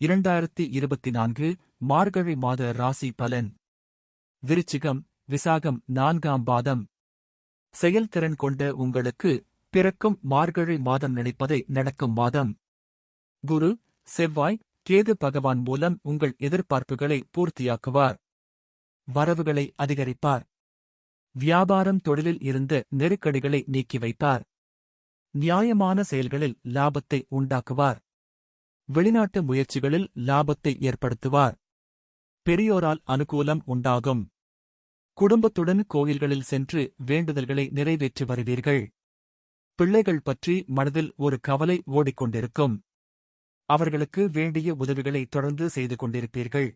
இரண்டாயிரத்தி இருபத்தி நான்கு மார்கழி மாத ராசி பலன். விருச்சிகம் விசாகம் நான்காம் பாதம். செயல்திறன் கொண்ட உங்களுக்கு பிறக்கும் மார்கழி மாதம் நினைப்பதை நடக்கும் மாதம். குரு செவ்வாய் கேது பகவான் மூலம் உங்கள் எதிர்பார்ப்புகளை பூர்த்தியாக்குவார். வரவுகளை அதிகரிப்பார். வியாபாரம் தொழிலில் இருந்த நெருக்கடிகளை நீக்கி வைப்பார் நியாயமான செயல்களில் லாபத்தை உண்டாக்குவார். வெளிநாட்டு முயற்சிகளில் லாபத்தை ஏற்படுத்துவார். பெரியோரால் அனுகூலம் உண்டாகும். குடும்பத்துடன் கோயில்களில் சென்று வேண்டுதல்களை நிறைவேற்றி வருவீர்கள். பிள்ளைகள் பற்றி மனதில் ஒரு கவலை ஓடிக்கொண்டிருக்கும். அவர்களுக்கு வேண்டிய உதவிகளை தொடர்ந்து செய்து கொண்டிருப்பீர்கள்.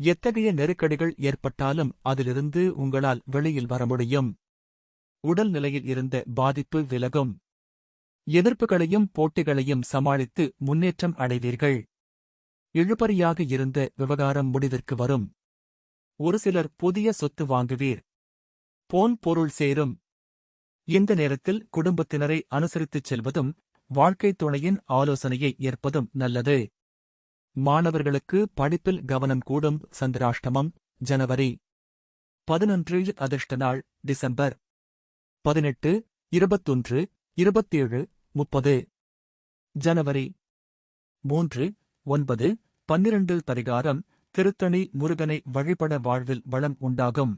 எத்தகைய நெருக்கடிகள் ஏற்பட்டாலும் அதிலிருந்து உங்களால் வெளியில் வர முடியும். உடல்நிலையில் இருந்த பாதிப்பு விலகும். எதிர்ப்புகளையும் போட்டிகளையும் சமாளித்து முன்னேற்றம் அடைவீர்கள். இழுபறியாக இருந்த விவகாரம் முடிவிற்கு வரும். ஒரு சிலர் புதிய சொத்து வாங்குவீர். போன் பொருள் சேரும். இந்த நேரத்தில் குடும்பத்தினரை அனுசரித்துச் செல்வதும் வாழ்க்கைத் துணையின் ஆலோசனையை ஏற்பதும் நல்லது. மாணவர்களுக்கு படிப்பில் கவனம் கூடும் சந்திராஷ்டமம் ஜனவரி பதினொன்று அதிர்ஷ்ட நாள் டிசம்பர் பதினெட்டு இருபத்தொன்று இருபத்தேழு முப்பது. ஜனவரி மூன்று ஒன்பது பன்னிரண்டு பரிகாரம் திருத்தணி முருகனை வழிபட வாழ்வில் வளம் உண்டாகும்.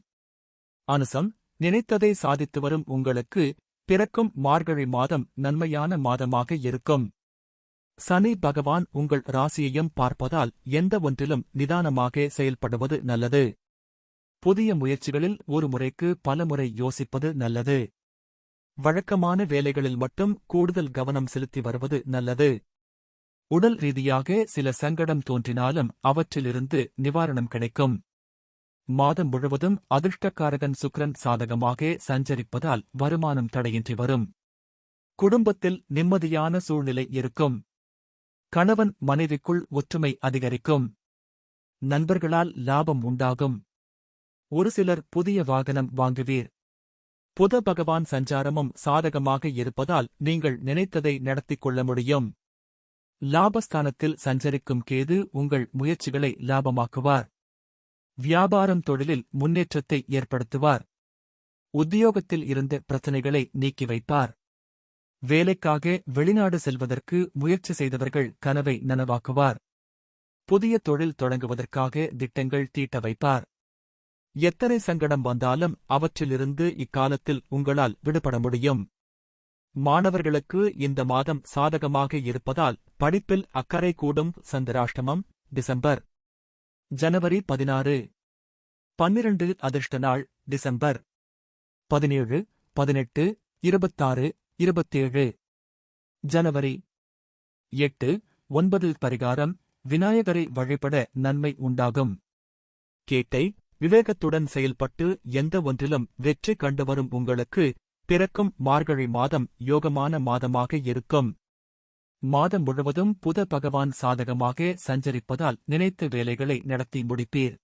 அனுசம் நினைத்ததை சாதித்து வரும் உங்களுக்கு பிறக்கும் மார்கழி மாதம் நன்மையான மாதமாக இருக்கும். சனி பகவான் உங்கள் ராசியையும் பார்ப்பதால் எந்த ஒன்றிலும் நிதானமாக செயல்படுவது நல்லது. புதிய முயற்சிகளில் ஒரு முறைக்கு பலமுறை யோசிப்பது நல்லது. வழக்கமான வேலைகளில் மட்டும் கூடுதல் கவனம் செலுத்தி வருவது நல்லது. உடல் ரீதியாக சில சங்கடம் தோன்றினாலும் அவற்றிலிருந்து நிவாரணம் கிடைக்கும். மாதம் முழுவதும் அதிர்ஷ்டக்காரகன் சுக்ரன் சாதகமாக சஞ்சரிப்பதால் வருமானம் தடையின்றி வரும். குடும்பத்தில் நிம்மதியான சூழ்நிலை இருக்கும். கணவன் மனைவிக்குள் ஒற்றுமை அதிகரிக்கும். நண்பர்களால் லாபம் உண்டாகும். ஒரு சிலர் புதிய வாகனம் வாங்குவீர். புத பகவான் சஞ்சாரமும் சாதகமாக இருப்பதால் நீங்கள் நினைத்ததை நடத்திக் கொள்ள முடியும். லாபஸ்தானத்தில் சஞ்சரிக்கும் கேது உங்கள் முயற்சிகளை லாபமாக்குவார். வியாபாரம் தொழிலில் முன்னேற்றத்தை ஏற்படுத்துவார். உத்தியோகத்தில் இருந்த பிரச்சனைகளை நீக்கி வைப்பார். வேலைக்காக வெளிநாடு செல்வதற்கு முயற்சி செய்தவர்கள் கனவை நனவாக்குவார். புதிய தொழில் தொடங்குவதற்காக திட்டங்கள் தீட்ட வைப்பார். எத்தனை சங்கடம் வந்தாலும் அவற்றிலிருந்து இக்காலத்தில் உங்களால் விடுபட முடியும். மாணவர்களுக்கு இந்த மாதம் சாதகமாக இருப்பதால் படிப்பில் அக்கறை கூடும் சந்திராஷ்டமம் டிசம்பர். ஜனவரி பதினாறு. பன்னிரண்டு அதிர்ஷ்ட நாள் டிசம்பர். பதினேழு பதினெட்டு இருபத்தாறு இருபத்தேழு. ஜனவரி. எட்டு ஒன்பது பரிகாரம் விநாயகரை வழிபட நன்மை உண்டாகும். கேட்டை விவேகத்துடன் செயல்பட்டு எந்த ஒன்றிலும் வெற்றி கண்டுவரும் உங்களுக்கு பிறக்கும் மார்கழி மாதம் யோகமான மாதமாக இருக்கும். மாதம் முழுவதும் புத பகவான் சாதகமாக சஞ்சரிப்பதால் நினைத்த வேலைகளை நடத்தி முடிப்பீர்.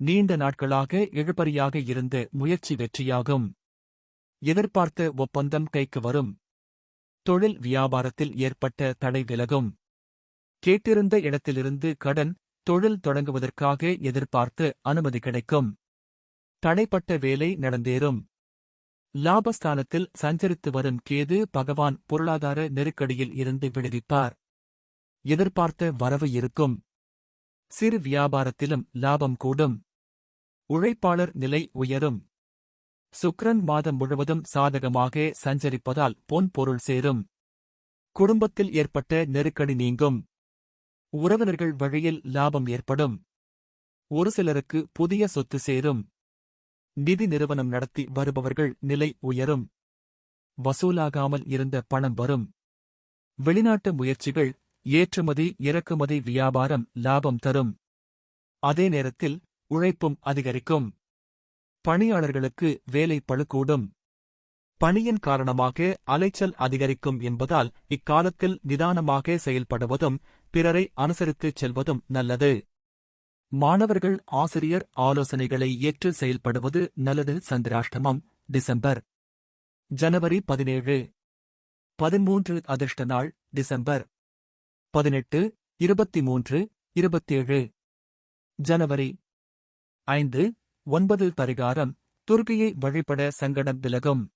நீண்ட நாட்களாக இழுபறியாக இருந்த முயற்சி வெற்றியாகும். எதிர்பார்த்த ஒப்பந்தம் கைக்கு வரும். தொழில் வியாபாரத்தில் ஏற்பட்ட தடை விலகும். கேட்டிருந்த இடத்திலிருந்து கடன் தொழில் தொடங்குவதற்காக எதிர்பார்த்து அனுமதி கிடைக்கும். தடைப்பட்ட வேலை நடந்தேறும். லாபஸ்தானத்தில் சஞ்சரித்து வரும் கேது பகவான் பொருளாதார நெருக்கடியில் இருந்து விடுவிப்பார். எதிர்பார்த்த வரவு இருக்கும். சிறு வியாபாரத்திலும் லாபம் கூடும். உழைப்பாளர் நிலை உயரும். சுக்ரன் மாதம் முழுவதும் சாதகமாக சஞ்சரிப்பதால் பொன் பொருள் சேரும். குடும்பத்தில் ஏற்பட்ட நெருக்கடி நீங்கும். உறவினர்கள் வழியில் லாபம் ஏற்படும். ஒரு சிலருக்கு புதிய சொத்து சேரும். நிதி நிறுவனம் நடத்தி வருபவர்கள் நிலை உயரும். வசூலாகாமல் இருந்த பணம் வரும். வெளிநாட்டு முயற்சிகள் ஏற்றுமதி இறக்குமதி வியாபாரம் லாபம் தரும். அதே நேரத்தில் உழைப்பும் அதிகரிக்கும். பணியாளர்களுக்கு வேலை பழுக்கூடும் பணியின் காரணமாக அலைச்சல் அதிகரிக்கும் என்பதால் இக்காலத்தில் நிதானமாக செயல்படுவதும் பிறரை அனுசரித்துச் செல்வதும் நல்லது. மாணவர்கள் ஆசிரியர் ஆலோசனைகளை ஏற்று செயல்படுவது நல்லது. சந்திராஷ்டமம் டிசம்பர். ஜனவரி பதினேழு. பதிமூன்று அதிர்ஷ்ட நாள் டிசம்பர். பதினெட்டு இருபத்தி மூன்று இருபத்தேழு. ஜனவரி. ஐந்து ஒன்பது பரிகாரம் துர்கையை வழிபட சங்கடம் விலகும்.